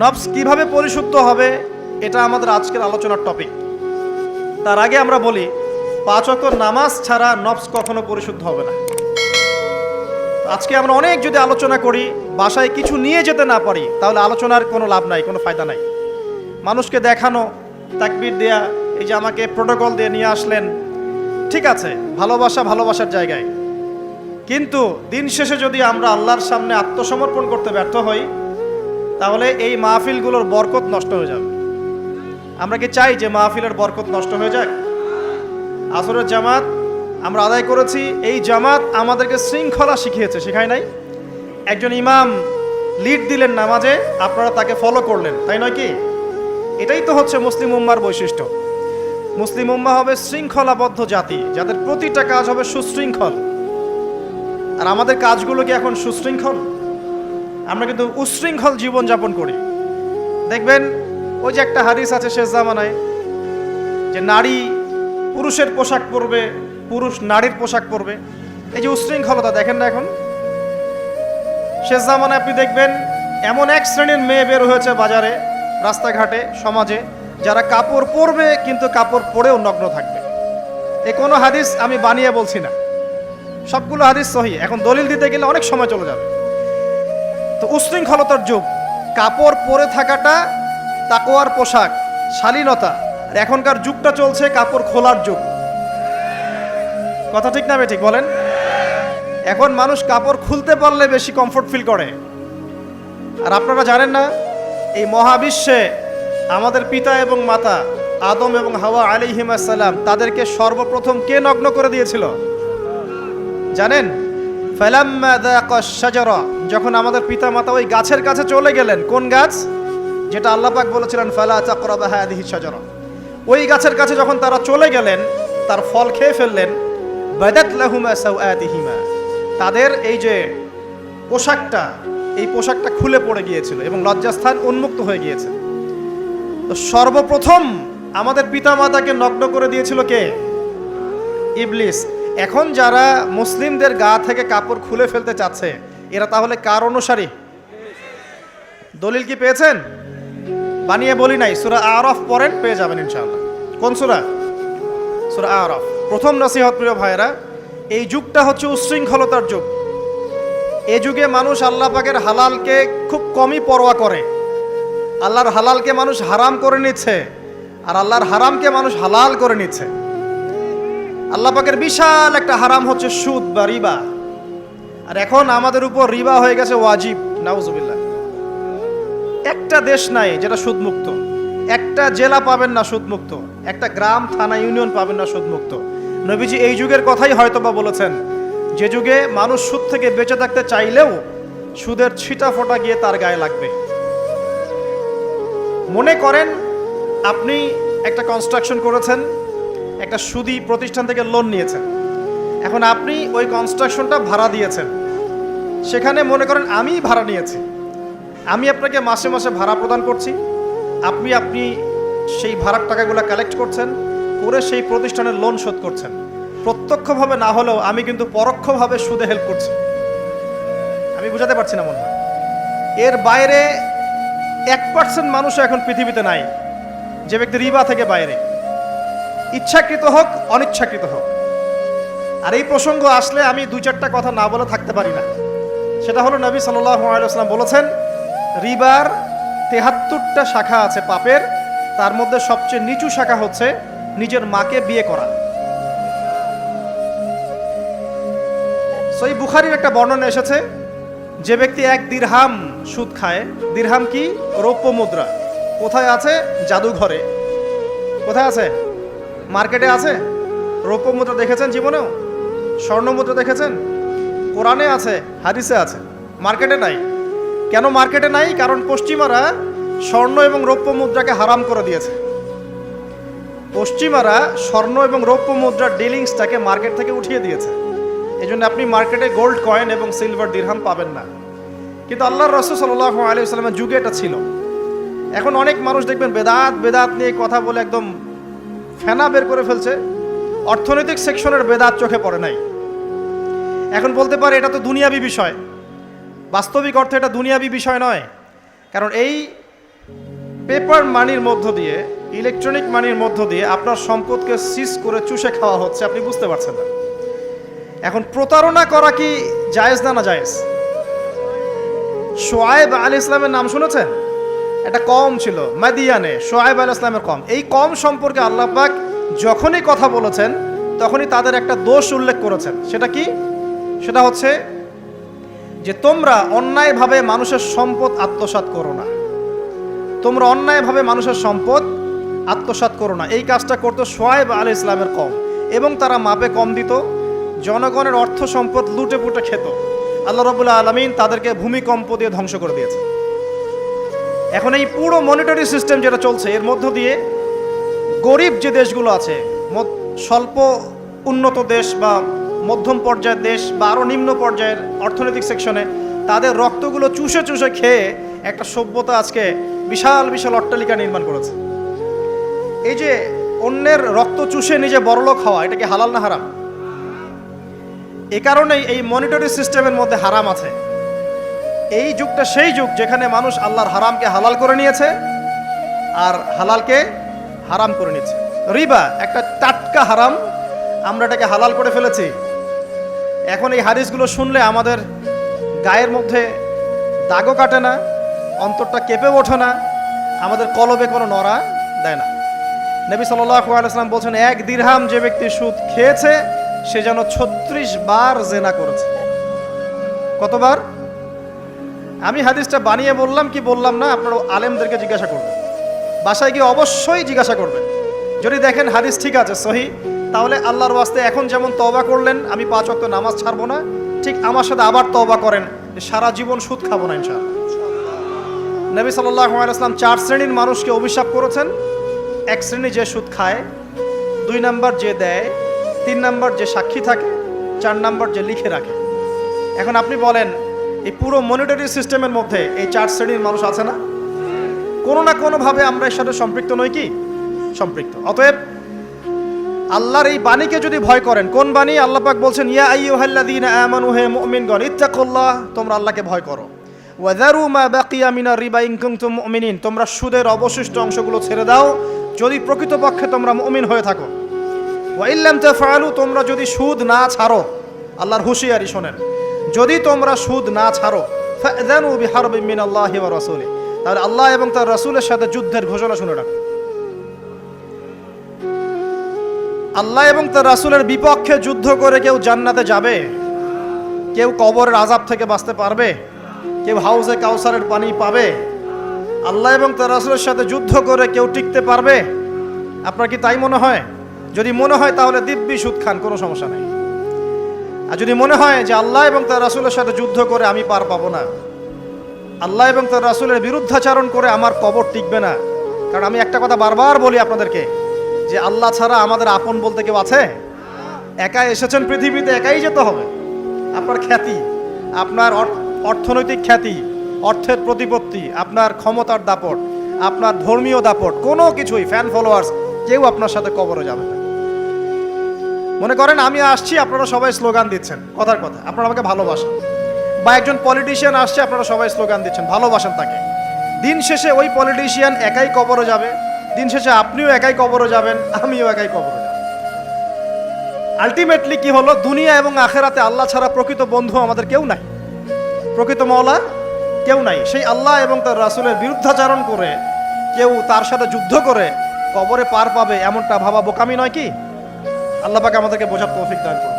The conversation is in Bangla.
নফস কীভাবে পরিশুদ্ধ হবে, এটা আমাদের আজকের আলোচনার টপিক তার আগে আমরা বলি, পাঁচ ওয়াক্ত নামাজ ছাড়া নফস কখনো পরিশুদ্ধ হবে না। আজকে আমরা অনেক যদি আলোচনা করি, বাসায় কিছু নিয়ে যেতে না পারি, তাহলে আলোচনার কোনো লাভ নাই, কোনো ফায়দা নাই। মানুষকে দেখানো, তাকবির দেয়া, এই যে আমাকে প্রোটোকল দিয়ে নিয়ে আসলেন, ঠিক আছে, ভালোবাসা ভালোবাসার জায়গায়। কিন্তু দিন শেষে যদি আমরা আল্লাহর সামনে আত্মসমর্পণ করতে ব্যর্থ হই তাহলে এই মাহফিলগুলোর বরকত নষ্ট হয়ে যাবে। আমরা কি চাই যে মাহফিলের বরকত নষ্ট হয়ে যাক? আসরের জামাত, আমরা আদায় করেছি। এই জামাত আমাদেরকে শৃঙ্খলা শিখিয়েছে, শেখায় নাই? একজন ইমাম লিড দিলেন নামাজে, আপনারা তাকে ফলো করলেন, তাই নয় কি? এটাই তো হচ্ছে মুসলিম উম্মার বৈশিষ্ট্য। মুসলিম উম্মা হবে শৃঙ্খলাবদ্ধ জাতি, যাদের প্রতিটা কাজ হবে সুশৃঙ্খল। আর আমাদের কাজগুলো কি এখন সুশৃঙ্খল? আমরা কিন্তু উশৃঙ্খল জীবনযাপন করি। দেখবেন, ওই যে একটা হাদিস আছে শেষ জামানায়, যে নারী পুরুষের পোশাক পরবে, পুরুষ নারীর পোশাক পরবে। এই যে উশৃঙ্খলতা, দেখেন না এখন? শেষ জামানায় আপনি দেখবেন, এমন এক শ্রেণির মেয়ে বের হয়েছে বাজারে, রাস্তাঘাটে, সমাজে, যারা কাপড় পরবে, কিন্তু কাপড় পরেও নগ্ন থাকবে। এ কোনো হাদিস আমি বানিয়ে বলছি না। সবগুলো হাদিস সহি। এখন দলিল দিতে গেলে অনেক সময় চলে যাবে। তো উশৃঙ্খলতার যুগ। কাপড় পরে থাকাটা তাকোয়ার পোশাক, শালীনতা, আর এখনকার যুগটা চলছে কাপড় খোলার যুগ। কথা ঠিক না ঠিক বলেন? এখন মানুষ কাপড় খুলতে পারলে বেশি কমফোর্ট ফিল করে। আর আপনারা জানেন না, এই মহাবিশ্বে আমাদের পিতা এবং মাতা, আদম এবং হাওয়া আলিহিমাসাল্লাম তাদেরকে সর্বপ্রথম কে নগ্ন করে দিয়েছিল? জানেন? যখন আমাদের পিতা মাতা ওই গাছের কাছে চলে গেলেন, কোন গাছ? যেটা আল্লাহ পাক বলেছিলেন, ফালা তাকরাবা হাদিহি শাজারা। ওই গাছের কাছে যখন তারা চলে গেলেন, তার ফল খেয়ে ফেললেন, বাদাত লাহুমা তাদের এই যে পোশাকটা, এই পোশাকটা খুলে পড়ে গিয়েছিল এবং লজ্জাস্থান উন্মুক্ত হয়ে গিয়েছে। তো সর্বপ্রথম আমাদের পিতা মাতাকে নগ্ন করে দিয়েছিল কে? ইবলিস। এখন যারা মুসলিমদের গা থেকে কাপড় খুলে ফেলতে চাচ্ছে, এরা তাহলে কার অনুসারী? দলিল কি পেয়েছেন? বানিয়ে বলি নাই, সুরা আরফ পড়েন, পেয়ে যাবেন ইনশাআল্লাহ। কোন সুরা? সুরা আরফ। প্রথম নসিহত প্রিয় ভাইয়েরা, এই যুগটা হচ্ছে উচ্ছৃঙ্খলতার যুগ। এই যুগে মানুষ আল্লাহ পাকের হালালকে খুব কমই পরোয়া করে। আল্লাহর হালালকে মানুষ হারাম করে নিচ্ছে, আর আল্লাহর হারামকে মানুষ হালাল করে নিচ্ছে। আল্লাহ পাকের বিশাল একটা হারাম হচ্ছে সুদ বা রিবা। আর এখন আমাদের উপর রিবা হয়ে গেছে ওয়াজিব, নাউজুবিল্লাহ। একটা দেশ নাই যেটা সুদমুক্ত। একটা জেলা পাবেন না সুদমুক্ত। একটা গ্রাম, থানা, ইউনিয়ন পাবেন না সুদমুক্ত। নবীজি এই যুগের কথাই হয়তোবা বলেছেন, যে যুগে মানুষ সুদ থেকে বেঁচে থাকতে চাইলেও সুদের ছিটা ফোটা গিয়ে তার গায়ে লাগবে। মনে করেন, আপনি একটা কনস্ট্রাকশন করেছেন একটা সুদি প্রতিষ্ঠান থেকে লোন নিয়েছেন। এখন আপনি ওই কনস্ট্রাকশনটা ভাড়া দিয়েছেন। সেখানে মনে করেন আমি ভাড়া নিয়েছি। আমি আপনাকে মাসে মাসে ভাড়া প্রদান করছি। আপনি আপনি সেই ভাড়ার টাকাগুলো কালেক্ট করছেন, করে সেই প্রতিষ্ঠানের লোন শোধ করছেন। প্রত্যক্ষভাবে না হলেও আমি কিন্তু পরোক্ষভাবে সুদে হেল্প করছি। আমি বুঝাতে পারছি না মনে হয়। এর বাইরে এক পার্সেন্ট মানুষ এখন পৃথিবীতে নাই। যে ব্যক্তি রিবা থেকে বাইরে। ইচ্ছাকৃত হোক, অনিচ্ছাকৃত হোক। আর এই প্রসঙ্গ আসলে আমি দুই চারটা কথা না বলে থাকতে পারি না। সেটা হলো নবী সাল্লাম বলেছেন, রিবার তেহাত্তরটা শাখা আছে পাপের, তার মধ্যে সবচেয়ে নিচু শাখা হচ্ছে নিজের মাকে বিয়ে করা। সই বুখারির একটা বর্ণনা এসেছে, যে ব্যক্তি এক দিরহাম সুদ খায়, দিরহাম কি? রৌপ্য মুদ্রা। কোথায় আছে? জাদুঘরে। কোথায় আছে? মার্কেটে আছে? রৌপ্য মুদ্রা দেখেছেন জীবনেও? স্বর্ণ মুদ্রা দেখেছেন? কোরআনে আছে, হাদিসে আছে। মার্কেটে নাই। কেন মার্কেটে নাই? কারণ পশ্চিমারা স্বর্ণ এবং রৌপ্য মুদ্রাকে হারাম করে দিয়েছে। পশ্চিমারা স্বর্ণ এবং রৌপ্য মুদ্রার ডিলিংসটাকে মার্কেট থেকে উঠিয়ে দিয়েছে। এই জন্য আপনি মার্কেটে গোল্ড কয়েন এবং সিলভার দিরহাম পাবেন না। কিন্তু আল্লাহ রসুল সাল্লাহ আলী সাল্লামের যুগে এটা ছিল। এখন অনেক মানুষ দেখবেন বেদাত বেদাত নিয়ে কথা বলে একদম ফেনা বের করে ফেলছে। অর্থনৈতিক সেকশনের বেদাত চোখে পড়ে নাই। এখন বলতে পারে এটা তো দুনিয়াবি বিষয়। বাস্তবিক অর্থে এটা দুনিয়াবি বিষয় নয়। কারণ এই পেপার মানির মধ্য দিয়ে, ইলেকট্রনিক মানির মধ্য দিয়ে আপনার সম্পদকে সিজ করে চুষে খাওয়া হচ্ছে, আপনি বুঝতে পারছেন না। এখন প্রতারণা করা কি জায়েজ না না জায়েজ? সোয়েব আলী ইসলামের নাম শুনেছেন? একটা কম ছিল, মাদিয়ানে সোয়েব আলী ইসলামের কম। এই কম সম্পর্কে আল্লাহ পাক যখনই কথা বলেছেন, তখনই তাদের একটা দোষ উল্লেখ করেছেন। সেটা কি? সেটা হচ্ছে যে তোমরা অন্যায়ভাবে মানুষের সম্পদ আত্মসাৎ করো না। তোমরা অন্যায়ভাবে মানুষের সম্পদ আত্মসাৎ করো না। এই কাজটা করতো সোয়েব আলী ইসলামের কম এবং তারা মাপে কম দিত, জনগণের অর্থ সম্পদ লুটে পুটে খেত। আল্লাহ রবুল্লা আলমিন তাদেরকে ভূমিকম্প দিয়ে ধ্বংস করে দিয়েছে এখন এই পুরো মনিটরি সিস্টেম যেটা চলছে, এর মধ্য দিয়ে গরিব যে দেশগুলো আছে স্বল্প উন্নত দেশ বা মধ্যম পর্যায়ের দেশ বা আরও নিম্ন পর্যায়ের অর্থনৈতিক সেকশনে তাদের রক্তগুলো চুষে চুষে খেয়ে একটা সভ্যতা আজকে বিশাল বিশাল অট্টালিকা নির্মাণ করেছে। এই যে অন্যের রক্ত চুষে নিজে বড়লোক হওয়া, এটা কি হালাল না হারাম? এ কারণেই এই মনিটরি সিস্টেমের মধ্যে হারাম আছে। এই যুগটা সেই যুগ যেখানে মানুষ আল্লাহর হারামকে হালাল করে নিয়েছে আর হালালকে হারাম করে নিয়েছে। রিবা, একটা টাটকা হারাম, আমরা এটাকে হালাল করে ফেলেছি। এখন এই হাদিসগুলো শুনলে আমাদের গায়ের মধ্যে দাগও কাটে না, অন্তরটা কেঁপে ওঠে না, আমাদের কলবে কোনো নড়া দেয় না। নবী আলাইসলাম বলছেন, এক দিরহাম যে ব্যক্তি সুদ খেয়েছে, সে যেন ছত্রিশ বার জেনা করেছে। কতবার? আমি হাদিসটা বানিয়ে বললাম কি বললাম না, আপনারা আলেমদেরকে জিজ্ঞাসা করবেন। বাসায় গিয়ে অবশ্যই জিজ্ঞাসা করবেন। যদি দেখেন হাদিস ঠিক আছে, সহি, তাহলে আল্লাহর ওয়াস্তে এখন যেমন তওবা করলেন, আমি পাঁচ অক্ত নামাজ ছাড়বো না, ঠিক আমার সাথে আবার তওবা করেন, সারা জীবন সুদ খাব না ইনশাআল্লাহ। নবী আলাইসলাম চার শ্রেণির মানুষকে অভিশাপ করেছেন। এক শ্রেণি যে সুদ খায়, দুই নাম্বার যে দেয়, তিন নাম্বার যে সাক্ষী থাকে, চার নাম্বার যে লিখে রাখে। এখন আপনি বলেন এই পুরো মনিটরি সিস্টেমের মধ্যে এই চার শ্রেণির মানুষ আছে না? কোনো না কোনোভাবে আমরা এর সাথে সম্পৃক্ত নই কি? সম্পৃক্ত। অতএব আল্লাহর এই বাণীকে যদি ভয় করেন, কোন বাণী? আল্লাহ পাক বলছেন, ইয়া আইয়ুহাল্লাযীনা আমানু, হে মুমিনগণ, ইত্তাকুল্লাহ, তোমরা আল্লাহকে ভয় করো। ওয়াযারু মা বাকিয়া মিনার রিবা ইন কুনতুম মুমিনিন, তোমরা সুদের অবশিষ্ট অংশগুলো ছেড়ে দাও, যদি প্রকৃতপক্ষে তোমরা মুমিন হয়ে থাকো। ওয়া ইল্লাম তাফআলু, তোমরা যদি সুদ না ছাড়ো, আল্লাহর হুঁশিয়ারি শোনেন। যদি তোমরা সুদ না ছাড়ো, ফাযানু বিহারবিন মিনাল্লাহি ওয়া রাসূলি তাহলে আল্লাহ এবং তার রাসূলের সাথে যুদ্ধের ঘোষণা শুনে রাখো। আল্লাহ এবং তার রাসূলের বিপক্ষে যুদ্ধ করে কেউ জান্নাতে যাবে? কেউ কবরের আজাব থেকে বাঁচতে পারবে? কেউ হাউজে কাউসারের পানি পাবে? আল্লাহ এবং তার রাসূলের সাথে যুদ্ধ করে কেউ টিকতে পারবে? আপনার কি তাই মনে হয়? যদি মনে হয় তাহলে দিব্যি সুদ খান, কোনো সমস্যা নেই। আর যদি মনে হয় যে আল্লাহ এবং তার রাসুলের সাথে যুদ্ধ করে আমি পার পাবো না, আল্লাহ এবং তার রাসূলের বিরুদ্ধাচারণ করে আমার কবর টিকবে না। কারণ আমি একটা কথা বারবার বলি আপনাদেরকে, যে আল্লাহ ছাড়া আমাদের আপন বলতে কেউ আছে? একাই এসেছেন পৃথিবীতে, একাই যেতে হবে। আপনার খ্যাতি, আপনার অর্থনৈতিক খ্যাতি, অর্থের প্রতিপত্তি, আপনার ক্ষমতার দাপট, আপনার ধর্মীয় দাপট, কোনো কিছুই ফ্যান ফলোয়ার্স কেউ আপনার সাথে কবরে যাবে না। মনে করেন, আমি আসছি, আপনারা সবাই স্লোগান দিচ্ছেন। কথার কথা, আপনারা আমাকে ভালোবাসেন। বা একজন পলিটিশিয়ান আসছে, আপনারা সবাই স্লোগান দিচ্ছেন, ভালোবাসেন তাকে। দিন শেষে ওই পলিটিশিয়ান একাই কবরে যাবে, দিন শেষে আপনিও একাই কবরে যাবেন, আমিও একাই কবরে যাব। আলটিমেটলি কি হলো, দুনিয়া এবং আখেরাতে আল্লাহ ছাড়া প্রকৃত বন্ধু আমাদের কেউ নাই। প্রকৃত মওলা কেউ নাই। সেই আল্লাহ এবং তার রাসুলের বিরুদ্ধাচারণ করে, কেউ তার সাথে যুদ্ধ করে কবরে পার পাবে, এমনটা ভাবা বোকামি নয় কি? আল্লাহ পাকে আমাদেরকে বোঝার তৌফিক দান করুন।